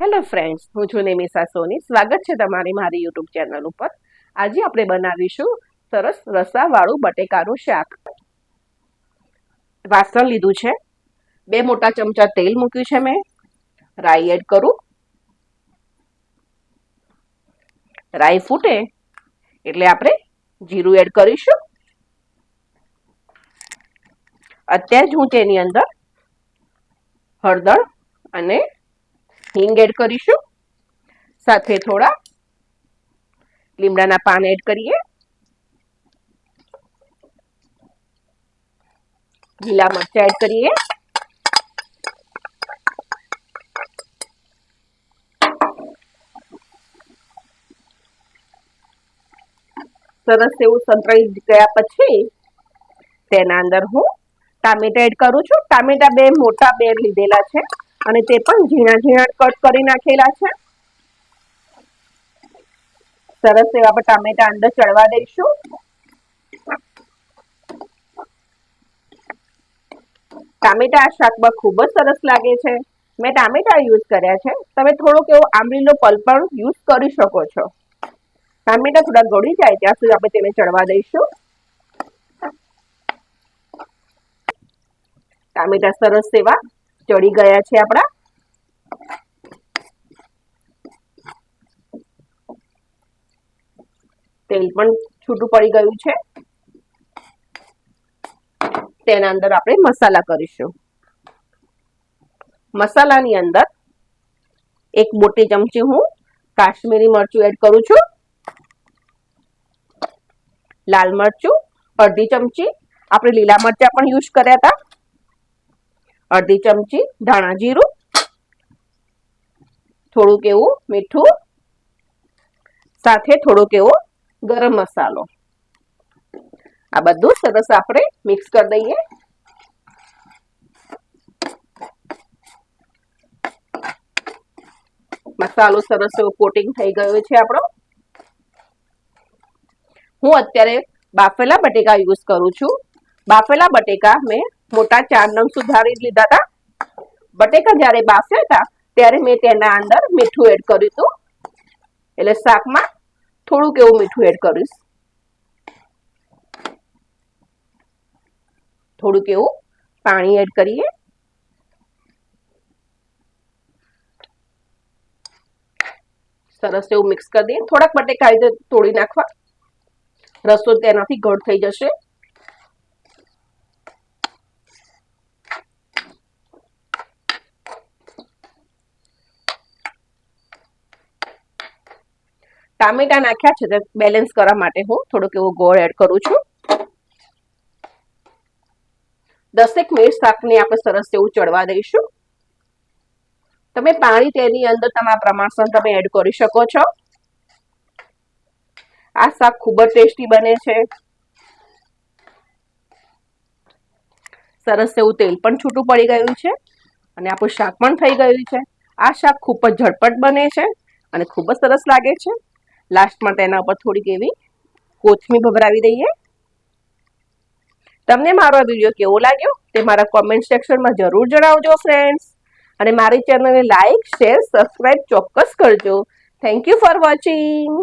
Hello friends, હું છું નિમિષા સોની. સ્વાગત છે તમારી મારી યુટ્યુબ ચેનલ ઉપર. આજે આપણે બનાવીશું સરસ રસાવાળું બટેકાનું શાક. વાસણ લીધું છે. બે મોટા ચમચા તેલ મૂક્યું છે મેં. રાઈ એડ કરું. રાઈ ફૂટે એટલે આપણે જીરું એડ કરીશું. અત્યારે જ હું તેની અંદર હળદર અને હિંગ એડ કરીશું. સાથે થોડા લીમડાના પાન એડ કરીએ. લીલા મરચા એડ કરીએ. સરસ એવું સંતળાઈ ગયા પછી તેના અંદર હું ટામેટા એડ કરું છું. ટામેટા બે, મોટા બે લીધેલા છે. અને તે પણ ઝીણા ઝીણા કટ કરી નાખેલા છે. સરસ એવા ટામેટા અંદર ચડવા દઈશું. ટામેટા આ શાકમાં ખૂબ જ સરસ લાગે છે. મેં ટામેટા યુઝ કર્યા છે. તમે થોડોક એવો આંબલીનો પલ્પ પણ યુઝ કરી શકો છો. ટામેટા થોડા ગળી જાય ત્યાં સુધી આપણે તેને ચડવા દઈશું. ટામેટા સરસ એવા ચડી ગયા છે આપણા. તેલ પણ છૂટું પડી ગયું છે. તેના અંદર આપણે મસાલા કરીશું. મસાલાની અંદર એક મોટી ચમચી હું કાશ્મીરી મરચું એડ કરું છું. લાલ મરચું, અડધી ચમચી. આપણે લીલા મરચા પણ યુઝ કર્યા હતા. અડધી ચમચી ધાણા જીરું, થોડુંક એવું મીઠું, સાથે થોડોક એવો ગરમ મસાલો. આ બધું સરસ આપણે મિક્સ કરી દઈએ. મસાલો સરસ એવો કોટિંગ થઈ ગયો છે આપણો. હું અત્યારે બાફેલા બટેકા યુઝ કરું છું. બાફેલા બટેકા મેં મોટા ચાર નંગ સુધારી લીધા હતા બટેકા જ્યારે બાફ્યા હતા, ત્યારે મેં તેના અંદર મીઠું એડ કર્યું હતું. એટલે શાકમાં થોડુંક એવું મીઠું એડ કરીશ થોડુંક એવું પાણી એડ કરીએ. સરસ એવું મિક્સ કરી દઈએ. થોડાક બટેકા આવી રીતે તોડી નાખવા. રસો તેનાથી ઘટ થઈ જશે. ટામેટા નાખ્યા છે બેલેન્સ કરવા માટે હું થોડોક એવો ગોળ એડ કરું છું. દસેક મિનિટ શાકને આપણે સરસ એવું ચડવા દઈશું. તમે પાણી તેની અંદર તમારા પ્રમાણસર તમે એડ કરી શકો છો. આ શાક ખૂબ જ ટેસ્ટી બને છે. સરસ એવું તેલ પણ છૂટું પડી ગયું છે અને આપણું શાક પણ થઈ ગયું છે. આ શાક ખૂબ જ ઝટપટ બને છે અને ખૂબ જ સરસ લાગે છે. લાસ્ટમાં તેના ઉપર થોડીક એવી કોથમી ભભરાવી દઈએ. તમને મારો આ વીડિયો કેવો લાગ્યો તે મારા કોમેન્ટ સેક્શનમાં જરૂર જણાવજો ફ્રેન્ડ્સ અને મારી ચેનલને લાઇક શેર સબસ્ક્રાઈબ ચોક્કસ કરજો. Thank you for watching